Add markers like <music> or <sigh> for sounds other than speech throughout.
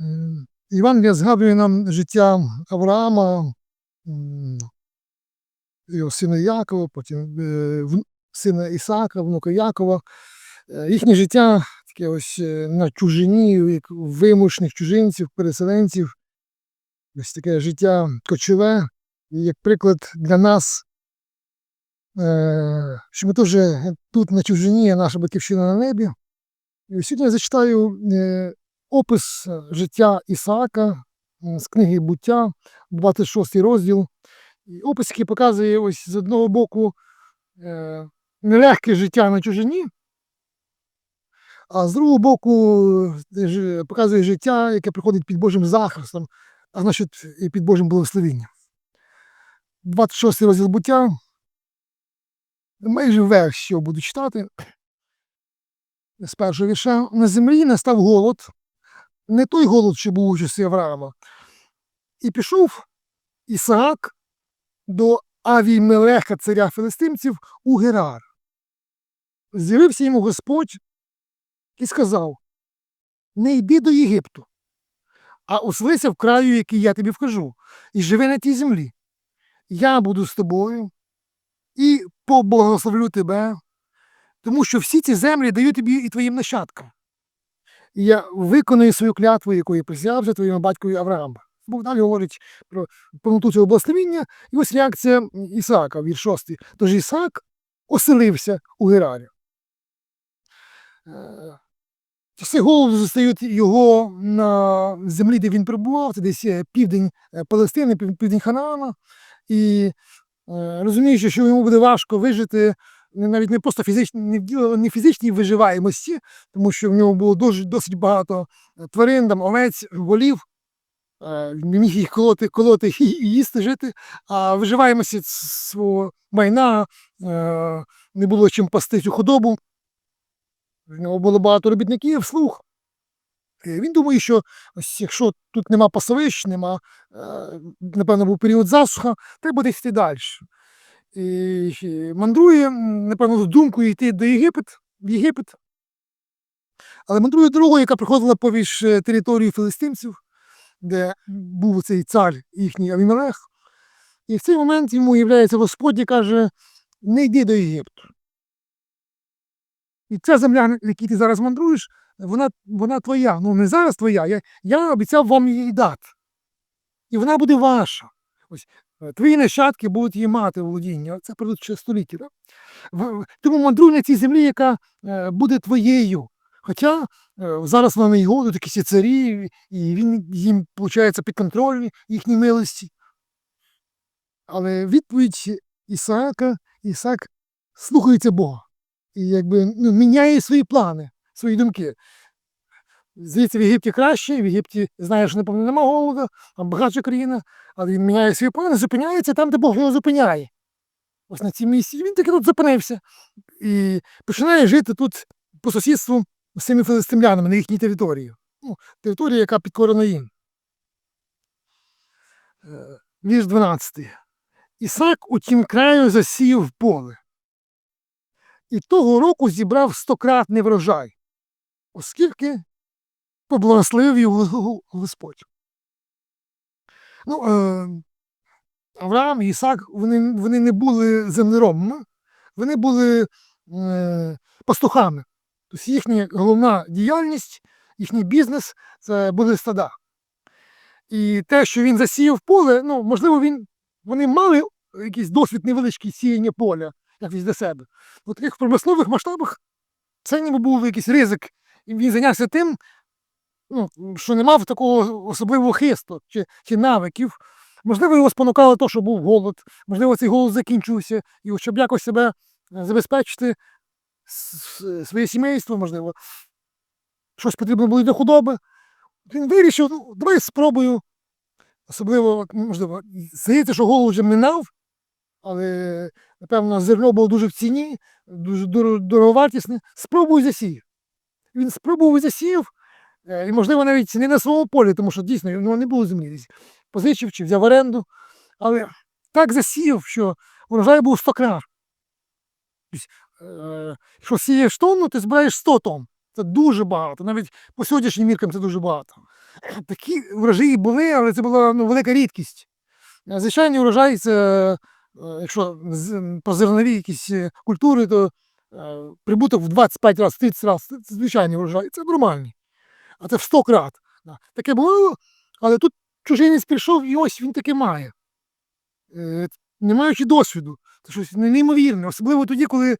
М, Євангелія згадує нам життя Авраама, його сина Якова, потім е, сина Ісаака, внука Якова. Е, Їхнє життя таке ось е, на чужині, як вимушених чужинців, переселенців. Ось таке життя кочове. І як приклад для нас, е, що ми теж тут на чужині, а наша батьківщина на небі. І сьогодні я зачитаю е, опис е, життя Ісаака з книги буття, 26 розділ. Опис, який показує ось з одного боку е, нелегке життя на чужині, а з другого боку е, показує життя, яке приходить під Божим захистом, а значить і під Божим благословенням. 26 розділ буття. Майже верх, що буду читати. З першого вірша. На землі настав голод, не той голод, що був у часи Авраама. І пішов Ісаак до Авімелеха, царя филистимців, у Герар. З'явився йому Господь і сказав: Не йди до Єгипту, а оселися в краю, який я тобі вкажу, і живи на тій землі. Я буду з тобою і поблагословлю тебе, тому що всі ці землі даю тобі і твоїм нащадкам. І я виконую свою клятву, яку я присягав вже твоєму батькові Аврааму. Бог далі говорить про повноту цього благословіння, і ось реакція Ісаака, вірш 6. Тож Ісаак оселився у Герарі. Е, Часи голоду застають його на землі, де він перебував, це десь е, південь е, Палестини, південь Ханаана. І розуміючи, що йому буде важко вижити навіть не просто фізичні, не фізичній виживаємості, тому що в нього було дуже, досить багато е, тварин, там, овець, волів. Е, Він міг їх колоти, колоти і їсти, жити, а виживаємості свого майна е, не було чим пасти цю худобу. В нього було багато робітників, слух. Він думає, що ось якщо тут нема пасовищ, нема, напевно, був період засуха, треба десь йти далі. Мандрує, напевно, з думкою йти до Єгипет, в Єгипет. Але мандрує дорогою, яка проходила повіж е, території филистимців, де був цей цар їхній Авімелех. І в цей момент йому являється Господь і каже: не йди до Єгипту. І ця земля, на якій ти зараз мандруєш, вона, вона твоя. Ну не зараз твоя. Я, я обіцяв вам її дати. І вона буде ваша. Ось твої нащадки будуть її мати володіння. Це пройдуть ще століття. Да? Тому мандруй на цій землі, яка е, буде твоєю. Хоча е, зараз вона його, тут якісь царі, і він їм, виходить, підконтрольний їхній милості. Але відповідь Ісаака, Ісаак слухається Бога. І якби ну, міняє свої плани, свої думки. Здається, в Єгипті краще, в Єгипті знаєш, напевно нема голоду, там багатша країна, але він міняє свої плани, зупиняється там, де Бог його зупиняє. Ось на цій місці. Він таки тут зупинився. І починає жити тут по сусідству з цими филистимлянами на їхній території. Ну, територія, яка підкорена їм. Е, Вірш 12. Ісак у тім краю засіяв поле. І того року зібрав стократний врожай, оскільки поблагословив його Господь. Ну, е, Авраам і Ісак вони, вони не були землеробами, вони були е, пастухами. Тобто їхня головна діяльність, їхній бізнес це були стада. І те, що він засіяв поле, ну, можливо, він, вони мали якийсь досвід невеличкий сіяння поля, якось для себе. У таких промислових масштабах це ніби був якийсь ризик. І він зайнявся тим, ну, що не мав такого особливого хисту чи, чи навиків. Можливо, його спонукало те, що був голод, можливо, цей голод закінчився, і щоб якось себе е, забезпечити своє сімейство, можливо, щось потрібно було для худоби. Він вирішив, ну, давай спробую. Особливо, можливо, здається, що голод вже минав, але, напевно, зерно було дуже в ціні, дуже дор- дороговартісне. Спробуй засів. Він спробував е, і, можливо, навіть не на своєму полі, тому що дійсно у нього не було землі десь. Позичив чи взяв оренду. Але так засів, що врожай був 100 крар. Тобто, е, Якщо сієш тонну, ти збираєш 100 тонн. Це дуже багато. Навіть по сьогоднішнім міркам це дуже багато. <clears throat> такі врожаї були, але це була ну, велика рідкість. Е, Звичайний урожай це, е, якщо по зернові якісь е, культури, то е, прибуток в 25 разів, 30 разів це звичайний урожай, це нормальний. А це в 100 крат. Таке було, але тут чужинець прийшов і ось він таке має. Е, Не маючи досвіду. Це щось неймовірне, особливо тоді, коли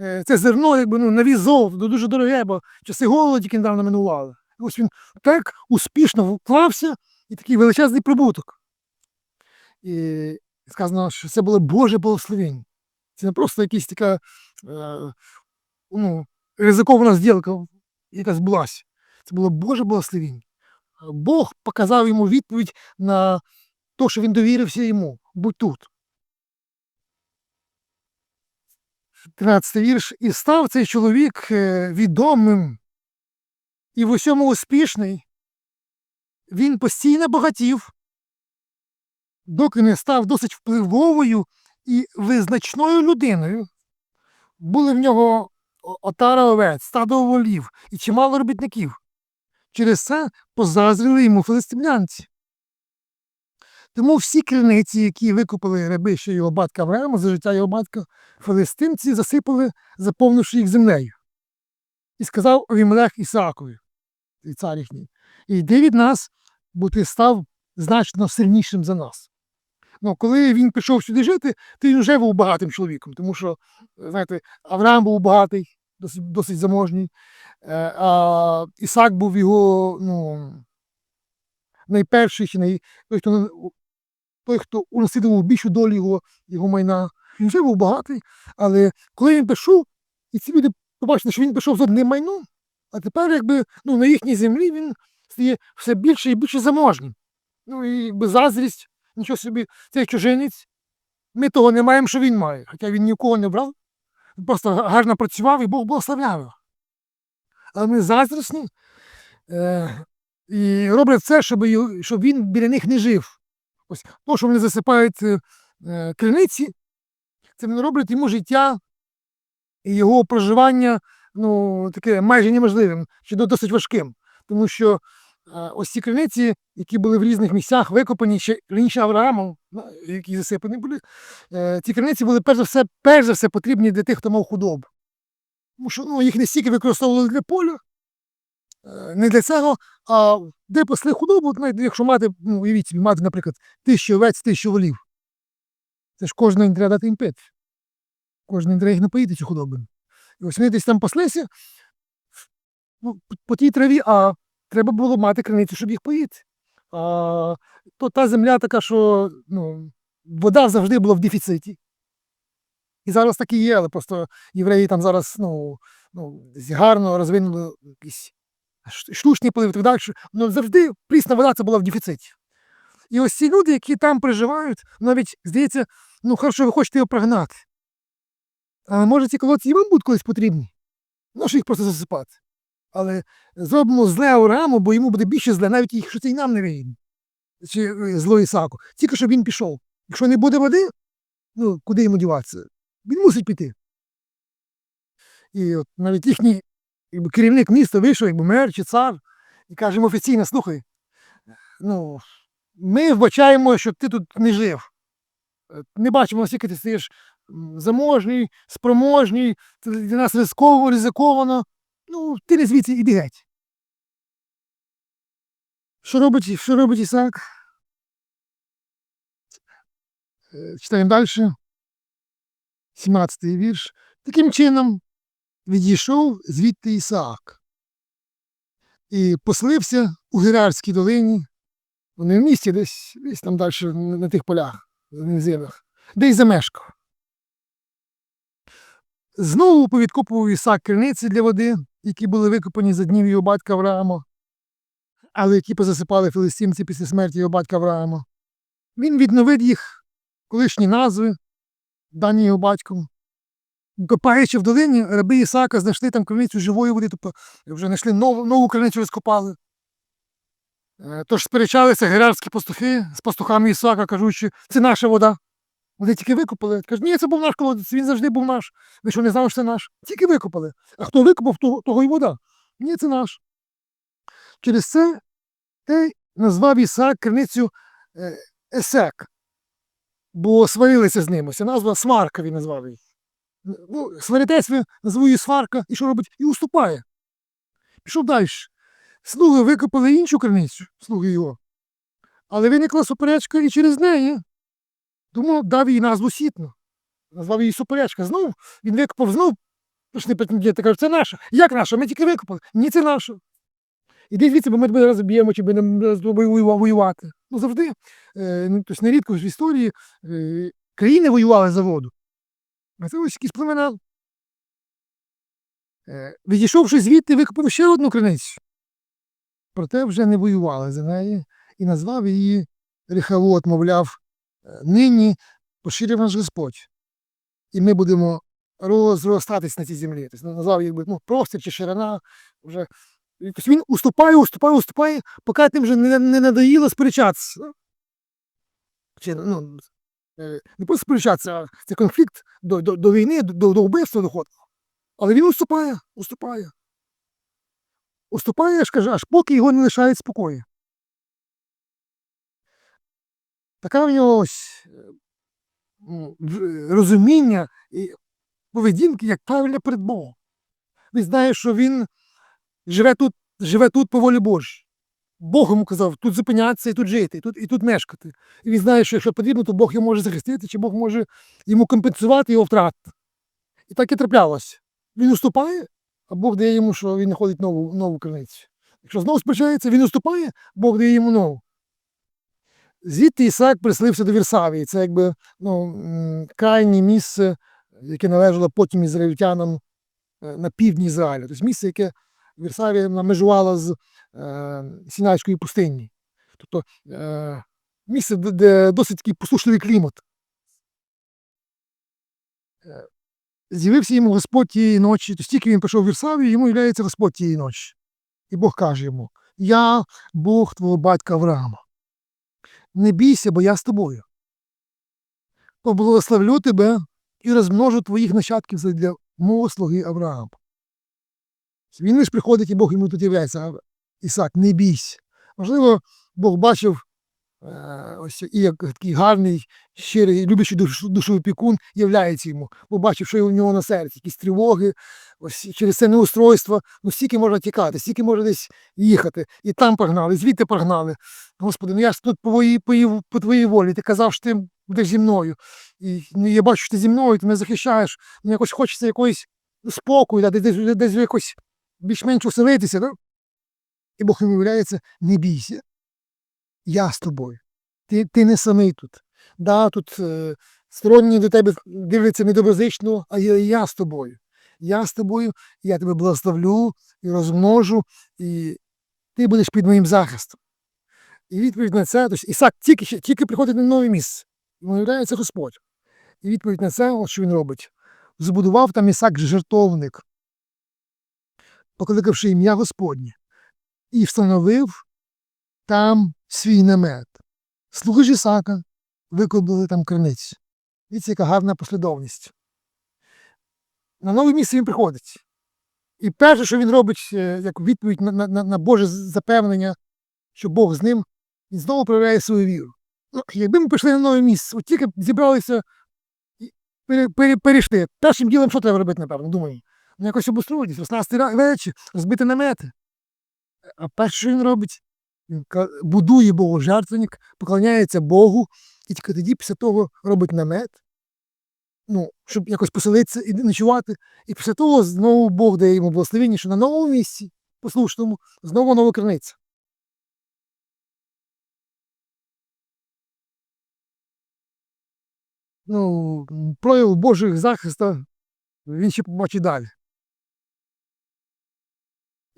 е, це зерно якби, ну, на віз золото, дуже дороге, бо часи голоду тільки недавно минували. І Ось він так успішно вклався і такий величезний прибуток. І сказано, що це було Боже благословення. Це не просто якась така е, ну, ризикована зділка, яка збулася. Це було Боже благословення. Бог показав йому відповідь на те, що він довірився йому. Будь тут. 13 вірш. І став цей чоловік е, відомим і в усьому успішний. Він постійно багатів, доки не став досить впливовою і визначною людиною. Були в нього отара овець, стадо волів і чимало робітників. Через це позазріли йому филистимлянці. Тому всі криниці, які викупили раби ще його батька Авраама за життя його батька, филистимці засипали, заповнивши їх землею. І сказав Авімелех Ісаакові, і цар їхній, йди від нас, бо ти став значно сильнішим за нас. Ну, коли він пішов сюди жити, то він вже був багатим чоловіком, тому що, знаєте, Авраам був багатий, досить, досить заможній, е, а Ісак був його ну, найперший, най, той, хто, той, хто унаслідував більшу долю його, його майна. Він вже був багатий, але коли він пішов, і ці люди побачили, що він пішов з одним майном, а тепер, якби ну, на їхній землі він стає все більше і більше заможнім. Ну і якби заздрість, нічого собі, цей чужинець. Ми того не маємо, що він має. Хоча він нікого не брав, просто гарно працював і Бог благословляв його. Але ми заздрісні е, і роблять все, щоб, щоб він біля них не жив. Ось то, що вони засипають е, е, криниці, це вони роблять йому життя і його проживання ну, таке майже неможливим, чи досить важким. Тому що ось ці криниці, які були в різних місцях викопані ще раніше Авраамом, які засипані були, е, ці криниці були перш за все, перш за все потрібні для тих, хто мав худобу. Тому що ну, їх не стільки використовували для поля, е, не для цього, а де пасли худобу, навіть якщо мати, ну, уявіть собі, мати, наприклад, тисячу овець, тисячу волів. Це ж не треба дати їм пити. Кожен треба їх напоїти цю худобу. І ось вони десь там паслися ну, по тій траві, а треба було мати криницю, щоб їх поїти. А, то та земля така, що ну, вода завжди була в дефіциті. І зараз так і є, але просто євреї там зараз ну, ну, гарно розвинули якісь штучні поливи і так далі. Ну, завжди прісна вода це була в дефіциті. І ось ці люди, які там проживають, навіть здається, ну хорошо, ви хочете його прогнати. А може ці колодці і вам будуть колись потрібні? Ну, що їх просто засипати. Але зробимо зле Аврааму, бо йому буде більше зле, навіть якщо це і нам не вигідно. Чи е, зло Ісаку. Тільки щоб він пішов. Якщо не буде води, ну куди йому діватися? Він мусить піти. І от навіть їхній якби, керівник міста вийшов, якби мер чи цар, і каже йому офіційно, слухай, ну, ми вбачаємо, що ти тут не жив. Е, Не бачимо, наскільки ти стаєш заможний, спроможний, для нас ризиково, ризиковано. Ну, ти не звідси іди геть. Що робить, що робить Ісаак? Е, Читаємо далі. 17-й вірш. Таким чином відійшов звідти Ісаак і поселився у Герарській долині, не в місті, десь, десь там далі на тих полях, низинах, де й замешкав. Знову повідкопував Ісаак криниці для води, які були викопані за днів його батька Авраама, але які позасипали филистимці після смерті його батька Авраама. Він відновив їх колишні назви, дані його батьком. Копаючи в долині, раби Ісака знайшли там криницю живої води, тобто вже знайшли нову, нову криницю розкопали. Е, Тож сперечалися герарські пастухи з пастухами Ісака, кажучи, це наша вода. Вони тільки викопали. Кажуть, ні, це був наш колодець, він завжди був наш. Ви що не знали, що це наш? Тільки викопали. А хто викопав, того, того й вода. Ні, це наш. Через це Те назвав Ісаак криницю е, Есек, бо сварилися з ним. Ось назва Сварка він назвав її. Ну, сваритесь ви, назву її Сварка, і що робить? І уступає. Пішов далі. Слуги викопали іншу криницю, слуги його. Але виникла суперечка і через неї. Тому дав їй назву Сітно. Назвав її суперечка. Знов він викопав, знов пішли претенденти, кажуть, це наша. Як наша? Ми тільки викопали. Ні, це наша. Іди звідси, бо ми тебе зараз б'ємо, чи будемо з воювати. Ну завжди, е, ну, тобто нерідко в історії е, країни воювали за воду. А це ось якісь племена. Е, відійшовши звідти, викопав ще одну криницю. Проте вже не воювали за неї і назвав її Рехавот, мовляв, «Е, нині поширив наш Господь. І ми будемо розростатись на цій землі. Тобто назвав їх ну, простір чи ширина. Вже. Тобто він уступає, уступає, уступає, поки тим вже не, не надоїло сперечатися. ну. Чи, ну, е, не просто сперечатися, а це конфлікт до, до, до війни, до, до вбивства доходить. Але він уступає, уступає. Уступає, я ж кажу, аж поки його не лишають спокою. Така в нього ось е, в- розуміння і поведінки, як правильно перед Богом. Він знає, що він живе тут, живе тут по волі Божій. Бог йому казав, тут зупинятися і тут жити, і тут, і тут мешкати. І він знає, що якщо потрібно, то Бог його може захистити, чи Бог може йому компенсувати його втрати. І так і траплялося. Він уступає, а Бог дає йому, що він знаходить нову, нову криницю. Якщо знову сперечається, він уступає, Бог дає йому нову. Звідти Ісаак прислився до Вірсавії. Це якби ну, крайнє місце, яке належало потім ізраїльтянам е, на півдні Ізраїля. Тобто місце, яке Вірсавія межувала з е, Сінайської пустині. Тобто е, місце, де, досить такий посушливий клімат. Е, З'явився йому Господь тієї ночі, то стільки він пішов в Вірсавію, йому являється Господь тієї ночі. І Бог каже йому: Я Бог твого батька Авраама. Не бійся, бо я з тобою. Поблагословлю тебе і розмножу твоїх нащадків для мого слуги Авраама. Він лиш приходить, і Бог йому тут являється. Ісак, не бійся. Можливо, Бог бачив ось і як такий гарний, щирий, любящий душу, душу опікун являється йому, бо бачив, що у нього на серці, якісь тривоги, ось через це неустройство. Ну стільки можна тікати, стільки можна десь їхати. І там погнали, і звідти погнали. Господи, ну я ж тут по, твоїй- по, по твоїй волі. Ти казав, що ти будеш зі мною. І ну, я бачу, що ти зі мною, ти мене захищаєш. Мені якось хочеться якоїсь спокою, десь, десь, десь якось більш-менш уселитися. Да? І Бог йому являється, не бійся. Я з тобою. Ти, ти не самий тут. Да, тут е, сторонні до тебе дивляться недоброзично, а я, я з тобою. Я з тобою, я тебе благословлю і розмножу, і ти будеш під моїм захистом. І відповідь на це, тобто Ісак тільки, тільки приходить на нове місце. Йому являється Господь. І відповідь на це, от що він робить. Збудував там Ісак жертовник, покликавши ім'я Господнє, і встановив там свій намет. Слуги ж Ісака викопали там криницю. Дивіться, яка гарна послідовність. На нове місце він приходить. І перше, що він робить, е, як відповідь на, на, на Боже запевнення, що Бог з ним, він знову проявляє свою віру. Ну, якби ми пішли на нове місце, от тільки зібралися і пере, пере, перейшли. Першим ділом що треба робити, напевно, думаю. Ну, якось обустроїтись, рознести речі, розбити намети. А перше, що він робить, будує Богу жертвенник, поклоняється Богу, і тільки тоді після того робить намет, ну, щоб якось поселитися і ночувати. І після того знову Бог дає йому благословення, що на новому місці, послушному, знову нова криниця. Ну, прояв Божих захиста він ще побачить далі.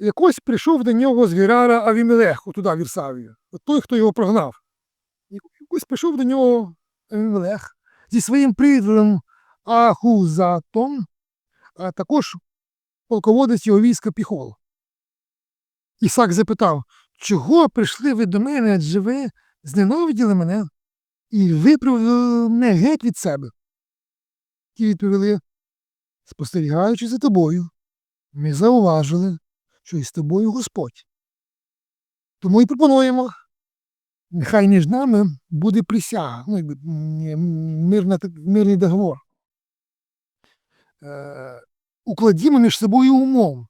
Якось прийшов до нього з Герара Авімелех, туди, в Вірсавію. От той, хто його прогнав. Якось прийшов до нього Авімелех зі своїм приятелем Ахузатом, а також полководець його війська Піхол. Ісак запитав, чого прийшли ви до мене, адже ви зненавиділи мене і виправили мене геть від себе. Ті відповіли, спостерігаючи за тобою, ми зауважили, що із тобою Господь. Тому і пропонуємо. Нехай між нами буде присяга, ну, якби, мирна, мирний договор. Е, укладімо між собою умов,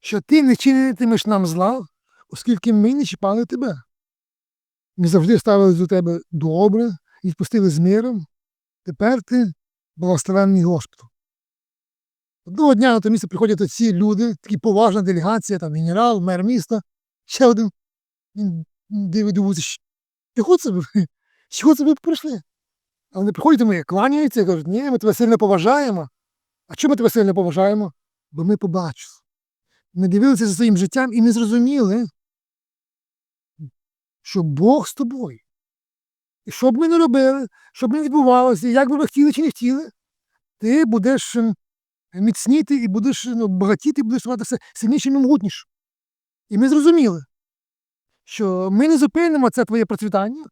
що ти не чинитимеш нам зла, оскільки ми не чіпали тебе. Ми завжди ставили до тебе добре і відпустили з миром. Тепер ти благословенний Господу. Одного дня на те місце приходять оці люди, такі поважна делегація, там генерал, мер міста, ще один. Він дивиться, чого це ви? <laughs> Чого це ви прийшли? А вони приходять до мене, кланяються і кажуть, ні, ми тебе сильно поважаємо. А чому ми тебе сильно поважаємо? Бо ми побачили. Ми дивилися за своїм життям і ми зрозуміли, що Бог з тобою. І що б ми не робили, що б не відбувалося, як би ми хотіли чи не хотіли, ти будеш ем, міцніти і будеш ну, багатіти, будеш ставати все сильнішим і могутнішим. І ми зрозуміли, що ми не зупинимо це твоє процвітання,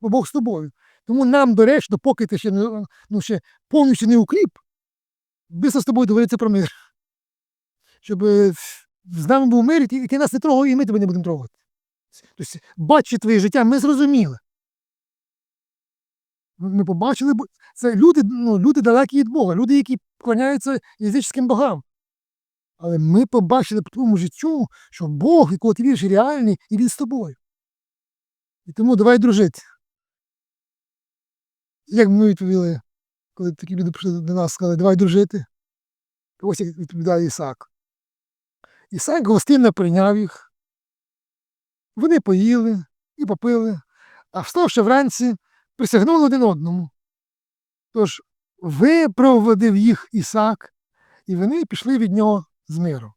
бо Бог з тобою. Тому нам доречно, поки ти ще, ну, ще повністю не укріп, бися з тобою доводиться про мир. Щоб е, з нами був мир, і ти, нас не трогав, і ми тебе не будемо трогати. Тобто, бачачи твоє життя, ми зрозуміли. Ми ми побачили, це люди, ну, люди далекі від Бога, люди, які поклоняються язичським богам. Але ми побачили по твоєму життю, що Бог, якого ти віриш, реальний, і він з тобою. І тому давай дружити. Як ми відповіли, коли такі люди прийшли до нас, сказали, давай дружити. Ось як відповідає Ісак. Ісак гостинно прийняв їх. Вони поїли і попили, а вставши вранці, присягнули один одному. Тож випроводив їх Ісак, і вони пішли від нього з миру.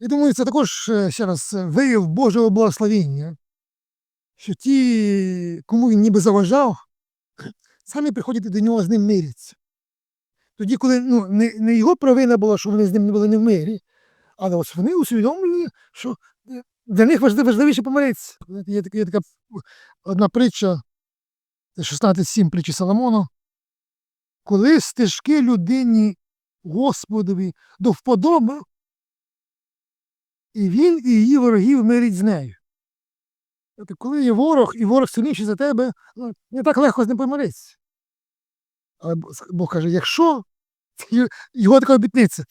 Я думаю, це також е, ще раз вияв Божого благословення, що ті, кому він ніби заважав, самі приходять до нього з ним миряться. Тоді, коли ну, не, не його провина була, що вони з ним не були не в мирі, але ось вони усвідомлені, що е, для них важливіше помиритися. Є, така- є така одна притча, це 16.7 притчі Соломона. Коли стежки людині Господові до вподоби, і він і її ворогів мирить з нею. Тобто, коли є ворог, і ворог сильніший за тебе, ну, не так легко з ним помиритися. Але Бог каже, якщо його така обітниця,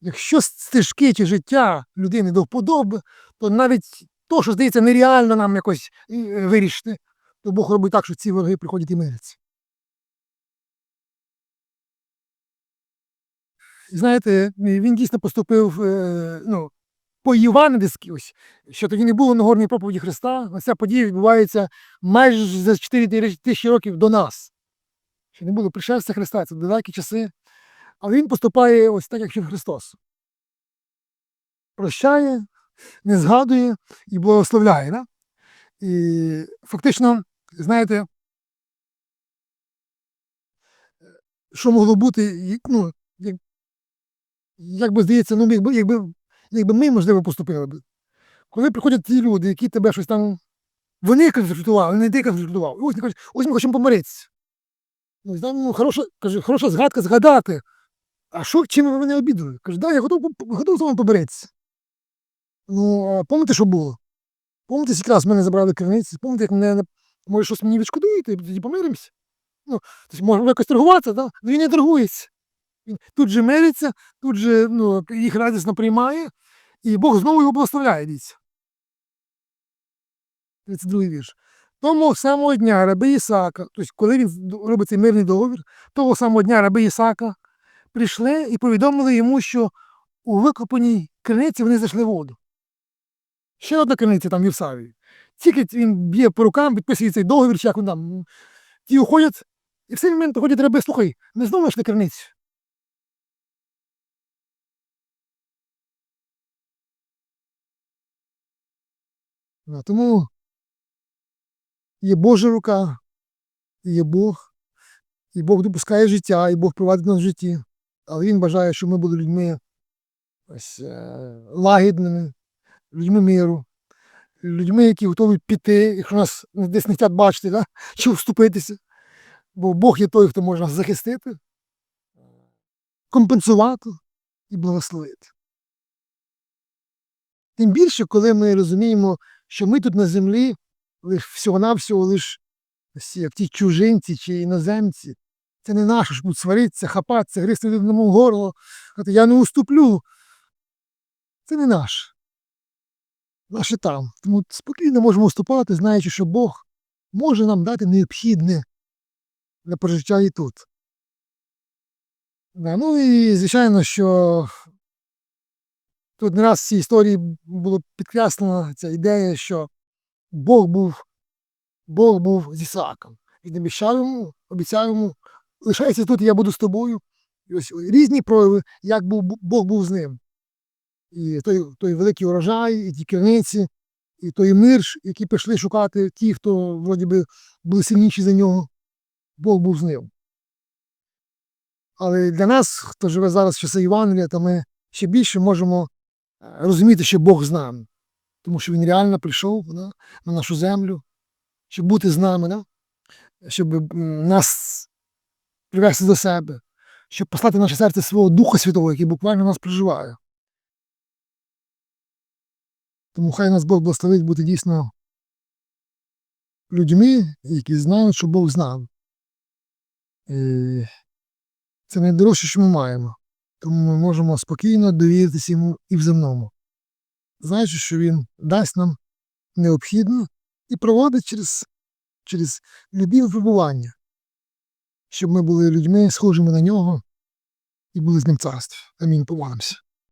якщо стежки чи життя людини до вподоби, то навіть то, що здається нереально нам якось е, вирішити, то Бог робить так, що ці вороги приходять і миряться. Знаєте, він дійсно поступив е, ну, по євангельськи, ось, що тоді не було Нагорної проповіді Христа. Ця подія відбувається майже за 4 тисячі років до нас. Ще не було пришестя Христа, це далекі часи. Але він поступає ось так, як вчив Христос. Прощає, не згадує і благословляє. Да? І фактично, знаєте, що могло бути, ну, як, як би здається, ну, якби, якби, якби ми, можливо, поступили б. Коли приходять ті люди, які тебе щось там. Вони конфліктували, не ти конфліктував. І ось ось ми хочемо помиритися. Ну, ну, хороша, каже, хороша згадка згадати. А що, чим ви мене обідали? Каже, да, я готов, готов з вами поберитися. Ну, а пам'ятаєте, що було? Пам'ятаєте, скільки раз мене забрали криниці? Пам'ятаєте, як мене, може, щось мені відшкодуєте, тоді помиримося? Ну, тобто, може якось торгуватися, да? Ну, він не торгується. Він тут же мириться, тут же ну, їх радісно приймає, і Бог знову його благословляє, дивіться. 32 вірш. Тому самого дня раби Ісака, тобто коли він робить цей мирний договір, того самого дня раби Ісака прийшли і повідомили йому, що у викопаній криниці вони знайшли воду. Ще одна криниця там в Євсавії. Тільки він б'є по рукам, підписує цей договір, чи як він там. Ті уходять, і в цей момент ходять раби, слухай, ми знову знайшли криницю. Ну, Тому є Божа рука, є Бог, і Бог допускає життя, і Бог провадить нас в житті. Але Він бажає, щоб ми були людьми ось, е, лагідними, людьми миру, людьми, які готові піти, якщо нас десь не хочуть бачити, да? чи вступитися. Бо Бог є той, хто може нас захистити, компенсувати і благословити. Тим більше, коли ми розуміємо, що ми тут на землі лиш всього-навсього лиш ось як ті чужинці чи іноземці. Це не наше, щоб тут сваритися, хапатися, гризти одному горло, я не уступлю. Це не наше. Наше там. Тому спокійно можемо уступати, знаючи, що Бог може нам дати необхідне для прожиття і тут. Да, ну і звичайно, що тут не раз в цій історії було підкреслена ця ідея, що Бог був, Бог був з Ісааком. Він обіцяв йому, обіцяв йому, лишайся тут, я буду з тобою. І ось різні прояви, як був, Бог був з ним. І той, той великий урожай, і ті керниці, і той мир, який пішли шукати ті, хто вроді би були сильніші за нього. Бог був з ним. Але для нас, хто живе зараз в часи Євангелія, то ми ще більше можемо е, розуміти, що Бог з нами. Тому що Він реально прийшов да, на нашу землю, щоб бути з нами, да, щоб нас привести до себе, щоб послати наше серце свого Духа Святого, який буквально нас проживає. Тому хай нас Бог благословить бути дійсно людьми, які знають, що Бог з нами. І це найдорожче, що ми маємо. Тому ми можемо спокійно довіритися йому і в земному. Знаючи, що він дасть нам необхідне і проводить через, через любі випробування, щоб ми були людьми, схожими на нього, і були з ним царств. царстві. Амінь. Помолимося.